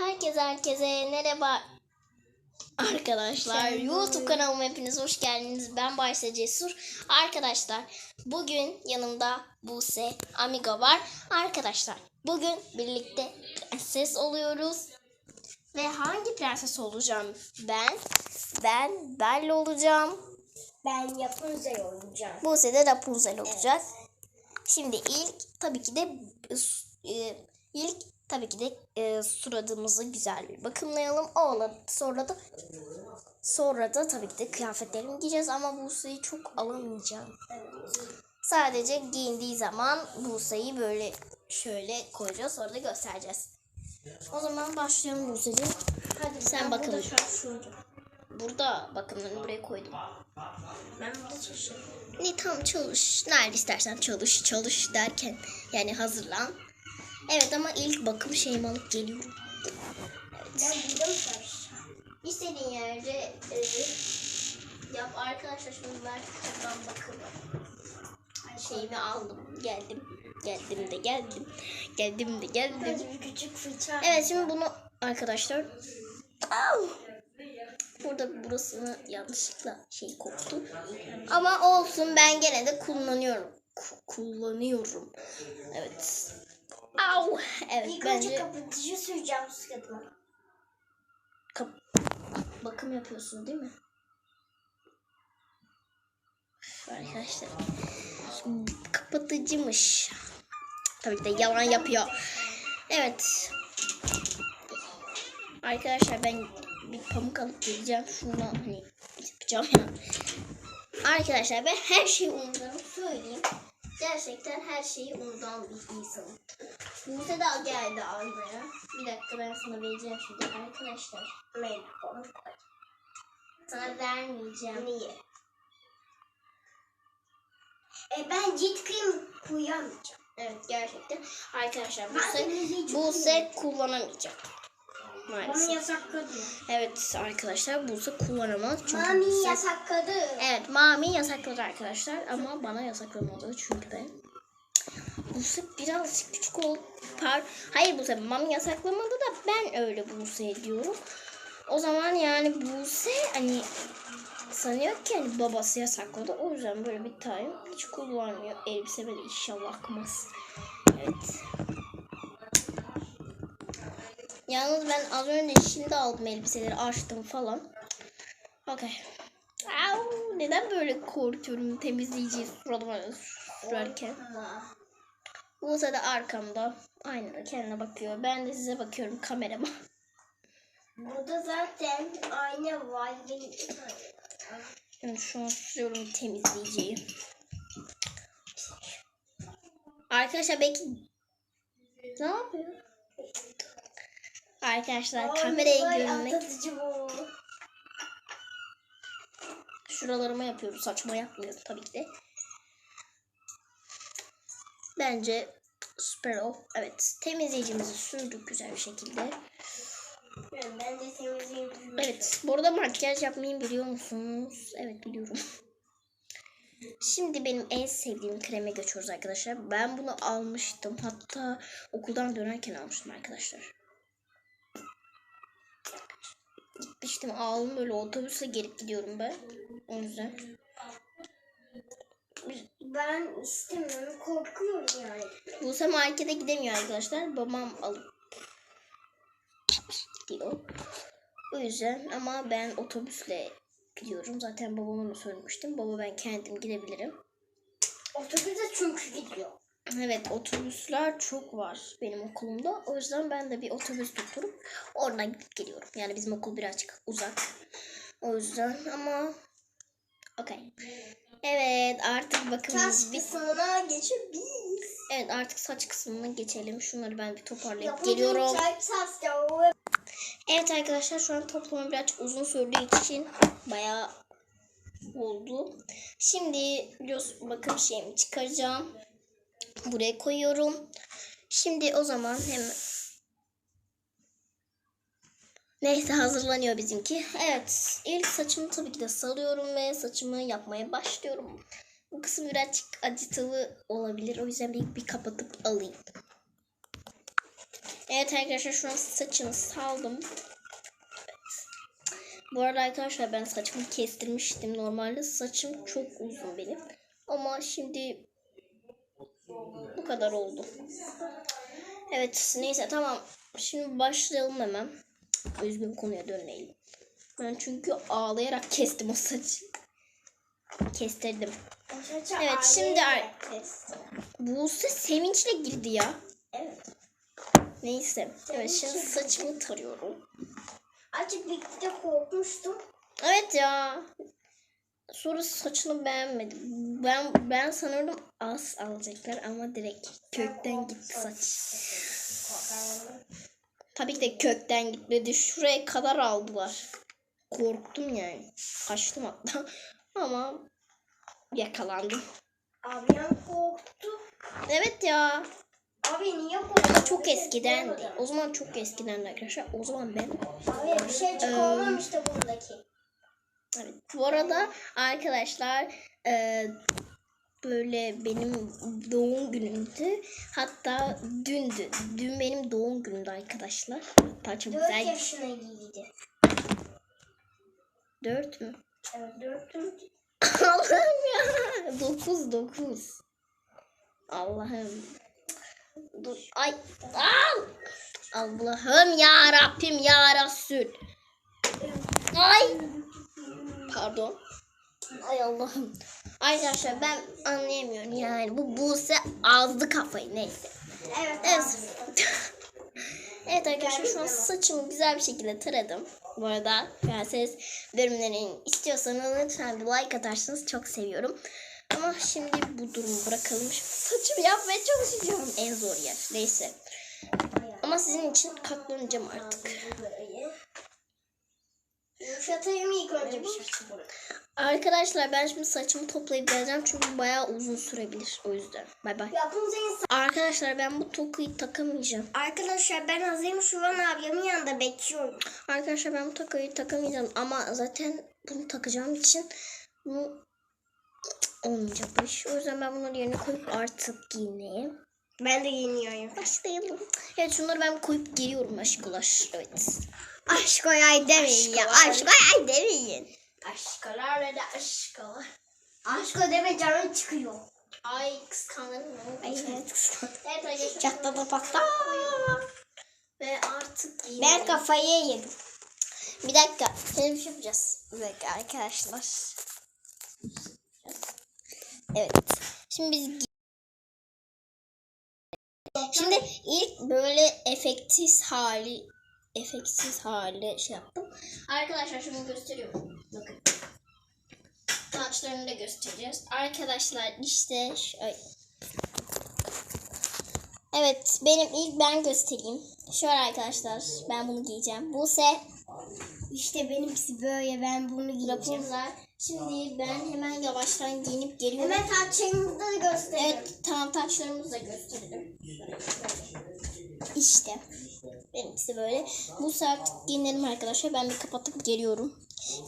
Herkese herkese merhaba arkadaşlar. YouTube kanalıma hepiniz hoş geldiniz. Ben Bayse Cesur. Arkadaşlar bugün yanımda Buse Amigo var. Arkadaşlar bugün birlikte prenses oluyoruz. Ve hangi prenses olacağım ben? Ben Belle olacağım. Ben Rapunzel olacağım. Buse de Rapunzel olacak. Şimdi ilk tabii ki de e, ilk tabii ki de e, suratımızı güzel bir bakımlayalım. Oğlan sonra da sonra da tabii ki de kıyafetlerimi giyeceğiz ama Buse'yi çok alamayacağım. Sadece giyindiği zaman Buse'yi böyle şöyle koyacağız sonra da göstereceğiz. O zaman başlayalım Buse'ciğim. Hadi Sen bakalım. Burada bakımlarını buraya koydum. Ben burada çalışıyorum. Ne tam çalış. Nerede istersen çalış. Çalış derken yani hazırlan. Evet ama ilk bakım şeyimi alıp geliyorum. Ben burada mı çalışacağım? İstediğin yerde e, yap arkadaşlar şimdi ben şuradan bakım şeyimi aldım. Geldim. Geldim de geldim. Geldim de geldim. Bir küçük fırça. Evet şimdi bunu arkadaşlar Au! Burada burasını yanlışlıkla şey koptu. Ama olsun ben gene de kullanıyorum. Ku- kullanıyorum. Evet. Au! Evet İlk önce bence kapatıcı süreceğim suratıma. kap- bakım yapıyorsun değil mi? Arkadaşlar. Kapatıcıymış. Tabii ki de yalan yapıyor. Evet. Arkadaşlar ben bir pamuk alıp geleceğim. Şunu hani yapacağım ya. Arkadaşlar ben her şeyi unuturum söyleyeyim. Gerçekten her şeyi unutan bir insanım. Buse de geldi almaya. Bir dakika ben sana vereceğim şimdi arkadaşlar. Merhaba. Sana vermeyeceğim. Niye? E ben cilt kremi kullanamayacağım. Evet gerçekten. Arkadaşlar Ben Buse, temizleyici Buse kullanamayacak. Bana Maalesef. yasakladı. Evet arkadaşlar Buse kullanamaz. Çünkü Mami Buse- yasakladı. Evet Mami yasakladı arkadaşlar ama bana yasaklamadı çünkü ben Buse birazcık küçük ol. Par Hayır Buse Mami yasaklamadı da ben öyle Buse diyorum. O zaman yani Buse hani sanıyor ki hani babası yasakladı. O yüzden böyle bir tane hiç kullanmıyor. Elbiseme de inşallah akmaz. Evet. Yalnız ben az önce şimdi aldım elbiseleri açtım falan. Okey. Au, neden böyle korkuyorum temizleyici suratıma sürerken? Buse de arkamda aynada kendine bakıyor. Ben de size bakıyorum kamerama. burada zaten ayna var. Şimdi şunu sürüyorum temizleyiciyi. Arkadaşlar belki ne yapıyor? Arkadaşlar kamerayı Ay, görmek şuralarıma yapıyoruz. Saçma yapmıyorum tabii ki de. Bence süper o. Evet temizleyicimizi sürdük güzel bir şekilde. Ben de temizleyeyim. Evet bu arada makyaj yapmayı biliyor musunuz? Evet biliyorum. Şimdi benim en sevdiğim kreme geçiyoruz arkadaşlar. Ben bunu almıştım. Hatta okuldan dönerken almıştım arkadaşlar. Gitmiştim aldım böyle otobüsle gelip gidiyorum ben. O yüzden. Ben istemiyorum. Korkuyorum yani. Buse markete gidemiyor arkadaşlar. Babam alıp gidiyor. O yüzden ama ben otobüsle gidiyorum. Zaten babama da söylemiştim. Baba ben kendim gidebilirim. Otobüse çünkü gidiyor. Evet otobüsler çok var benim okulumda. O yüzden ben de bir otobüs tutturup oradan gidip geliyorum. Yani bizim okul birazcık uzak. O yüzden ama. Artık bakımımız Taş bitti. kısmına geçebiliriz. Evet artık saç kısmına geçelim. Şunları ben bir toparlayıp geliyorum. Yapılacak saç Evet arkadaşlar şu an toplama birazcık uzun sürdüğü için bayağı oldu. Şimdi göz bakım şeyimi çıkaracağım. Buraya koyuyorum. Şimdi o zaman hemen Neyse hazırlanıyor bizimki. Evet ilk saçımı tabii ki de salıyorum ve saçımı yapmaya başlıyorum. Bu kısım birazcık acıtılı olabilir. O yüzden bir, bir kapatıp alayım. Evet arkadaşlar şu an saçımı saldım. Bu arada arkadaşlar ben saçımı kestirmiştim. Normalde saçım çok uzun benim. Ama şimdi bu kadar oldu. Evet neyse tamam. Şimdi başlayalım hemen. Üzgün konuya dönmeyelim. Ben çünkü ağlayarak kestim o saçı. Kestirdim. Evet, şimdi ar- kestim. Buse sevinçle girdi ya. Evet. Neyse. Evet şimdi saçımı tarıyorum. Azıcık bir de korkmuştum. Evet ya. Sonra saçını beğenmedim. Ben ben sanıyordum az alacaklar ama direkt kökten gitti saç. Tabii ki de kökten gitmedi. Şuraya kadar aldılar. Korktum yani. Kaçtım hatta. Ama yakalandım. Abim korktu. Evet ya. Abi niye korktun? Ama çok eskidendi. O zaman çok eskidendi arkadaşlar. O zaman ben Abi bir şey olmamıştı buradaki. Evet. Bu arada arkadaşlar e, böyle benim doğum günümdü. Hatta dündü. Dün benim doğum günümdü arkadaşlar. Hatta çok 4 güzel. yaşına giydi. Dört mü? Evet 4 Allah'ım ya. Dokuz dokuz. Allah'ım. Dur. Ay. Al. Allah'ım ya Rabbim ya Resul. Ay. Pardon. Ay Allah'ım. Arkadaşlar ben anlayamıyorum yani. Bu Buse azdı kafayı neyse. Evet. Evet. evet arkadaşlar şu an saçımı güzel bir şekilde taradım. Bu arada prenses bölümlerini istiyorsanız lütfen bir like atarsanız çok seviyorum. Ama şimdi bu durumu bırakalım. Saçımı yapmaya çalışacağım. En zor yer. Neyse. Ama sizin için katlanacağım artık. Yumuşatayım ilk önce. Arkadaşlar ben şimdi saçımı toplayıp geleceğim. Çünkü bayağı uzun sürebilir. O yüzden. Bay bay. Arkadaşlar ben bu tokuyu takamayacağım. Arkadaşlar ben hazırım şu an abimin yanında bekliyorum. Arkadaşlar ben bu takıyı takamayacağım ama zaten bunu takacağım için bu olmayacak bu iş. O yüzden ben bunları yerine koyup artık giyineyim. Ben de giyiniyorum. Başlayalım. Evet şunları ben koyup geliyorum aşkılar. Evet. Aşk ay demeyin ya. Aşk Aşk ay demeyin. Aşkalar ve de aşkalar. Aşko deme canım çıkıyor. Ay kıskanırım. Ay evet kıskandım. Evet arkadaşlar. Çatladı pasta. Ve artık giyiniyorum. Ben kafayı yedim. Bir dakika. Bir şey yapacağız. Bir dakika arkadaşlar. Evet. Şimdi biz Şimdi ilk böyle efektsiz hali efektsiz hali şey yaptım. Arkadaşlar şunu gösteriyorum. Bakın. Saçlarını da göstereceğiz. Arkadaşlar işte şöyle. Evet benim ilk ben göstereyim. Şöyle arkadaşlar ben bunu giyeceğim. Buse İşte benimkisi böyle ben bunu giyeceğim. Rapunzel. Şimdi ben hemen yavaştan giyinip geliyorum. Hemen taçlarımızı da gösterelim. Evet tamam taçlarımızı da gösterelim. İşte. Benimkisi böyle. Bu saat giyinelim arkadaşlar. Ben bir kapatıp geliyorum.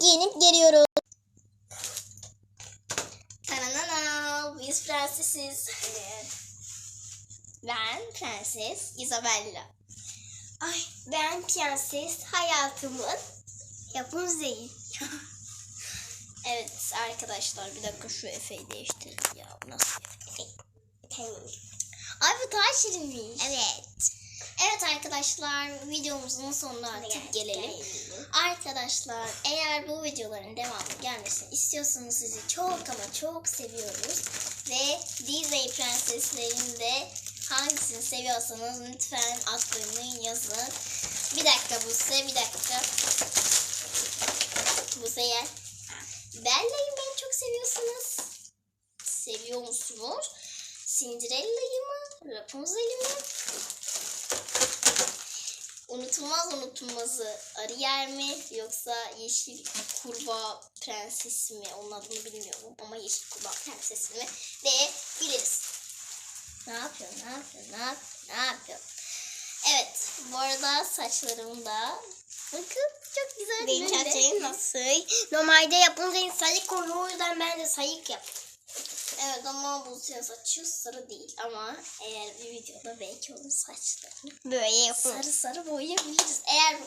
Giyinip geliyorum. Tananana, biz prensesiz. Ben prenses Isabella. Ay ben prenses hayatımın Rapunzel. Evet arkadaşlar bir dakika şu Efe'yi değiştirelim ya. Nasıl Efe? Tamam. Ay bu daha şirinmiş. Evet. Evet arkadaşlar videomuzun sonuna artık gelelim. Arkadaşlar eğer bu videoların devamı gelmesini istiyorsanız sizi çok ama çok seviyoruz. Ve Disney prenseslerinde hangisini seviyorsanız lütfen adlarını yazın. Bir dakika Buse bir dakika. Buse gel. Bella'yı beni çok seviyorsunuz. Seviyor musunuz? Cinderella'yı mı? Rapunzel'i mi? Unutulmaz unutulmazı Ariel mi yoksa yeşil kurbağa prensesi mi? Onun adını bilmiyorum ama yeşil kurbağa prensesi mi? De biliriz. Ne yapıyor? Ne yapıyor? Ne yapıyor? Ne yapıyor? Evet. Bu arada saçlarım da bakın çok güzel. Benim saçlarım nasıl? Normalde yapınca sayık oluyor o yüzden ben de sayık yaptım. Evet ama bu senin saçı sarı değil ama eğer bir videoda belki onun saçlarını Böyle sarı sarı boyayabiliriz. Eğer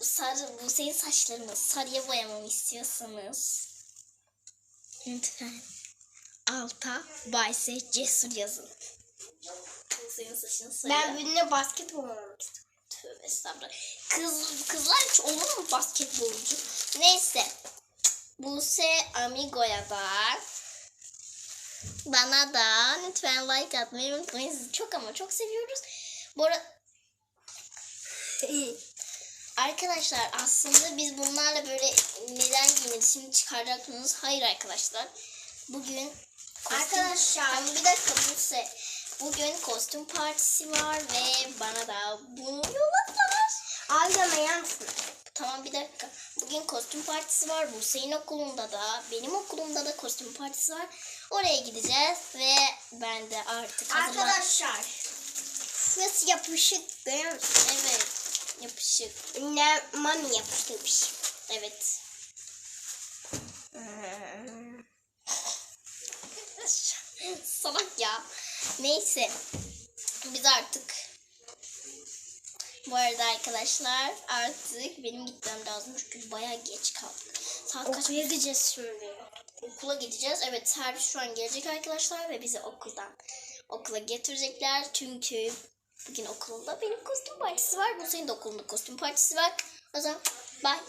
sarı bu senin saçlarını sarıya boyamamı istiyorsanız lütfen alta Bayse Cesur yazın. Bu senin saçını sarı. Ben birine basketbol oynamak istiyorum. Tövbe estağfurullah. Kız, kızlar hiç olur mu basketbolcu? Neyse. Buse Amigo'ya da bana da lütfen like atmayı unutmayın. Sizi çok ama çok seviyoruz. Bu arada Arkadaşlar aslında biz bunlarla böyle neden giyiniriz şimdi çıkaracaksınız. Hayır arkadaşlar. Bugün kostüm- Arkadaşlar. Tamam, bir dakika Buse. Bugün kostüm partisi var ve bana da bunu yolladılar. Ağlama yansın. Tamam bir dakika. Bugün kostüm partisi var. Buse'nin okulunda da, benim okulumda da kostüm partisi var. Oraya gideceğiz ve ben de artık hazırlan- Arkadaşlar. Nasıl yapışık görüyor musun? Evet. Yapışık. Ne mami yapıştırmış. Evet. Salak ya. Neyse. Biz artık bu arada arkadaşlar artık benim gitmem lazım çünkü bayağı geç kaldık. Saat kaç? Okula gideceğiz şimdi. Okula gideceğiz. Evet servis şu an gelecek arkadaşlar ve bizi okuldan okula getirecekler. Çünkü bugün okulunda benim kostüm partisi var. Bu senin de okulunda kostüm partisi var. O zaman bye.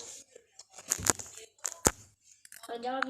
Hadi abi.